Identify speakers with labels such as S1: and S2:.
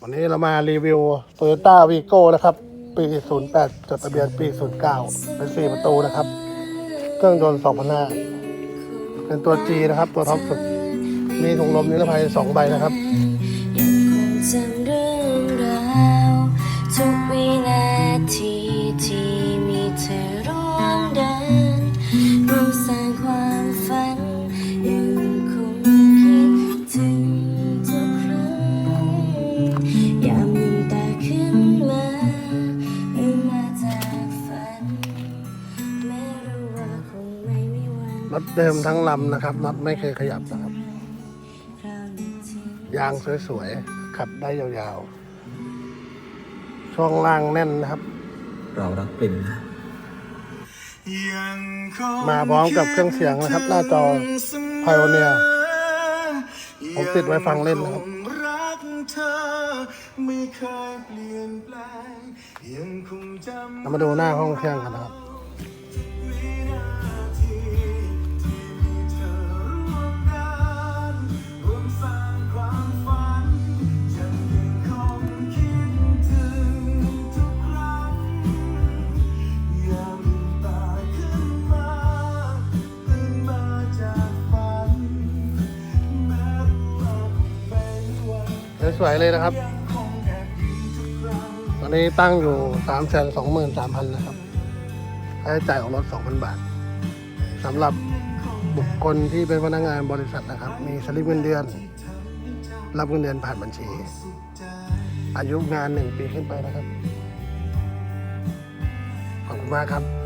S1: วันนี้เรามารีวิว Toyota Vigo นะครับ ปี 08 จดทะเบียนปี 09 เป็น 4 ประตูนะครับ เครื่องยนต์2,500เป็นตัว G นะครับ ตัวท็อปสุด มีถุงลมนิรภัย 2 ใบนะครับ
S2: รถ
S1: เดิมทั้งลำนะครับรถไม่เคยขยับนะครับ
S2: เรานึกถึง
S1: ยางสวยๆ ขับได้ยาวๆ ช่วงล่างแน่นนะครับ
S3: เรารักปริมนะ
S1: มาพร้อมกับเครื่องเสียงนะครับ หน้าจอ Pioneer ผมติดไว้ฟังเล่นนะครับ
S4: รักเธอไม่เคยเปลี่ยนแปลงยังคงจำ
S1: เรามาดูหน้าห้องเครื่องกันนะครับ สวยๆเลยนะครับ
S4: คงแอบยิ้มทุกครั้ง
S1: ตอนนี้ตั้งอยู่3 2 3 0 0 0นะครับค่าใช้จ่ายของรถ2,000บาทสำหรับบุคคลที่เป็นพนักงานบริษัทนะครับ มีสลิปเงินเดือน รับเงินเดือนผ่านบัญชี อายุงาน1ปีขึ้นไปนะครับ ขอบคุณมากครับ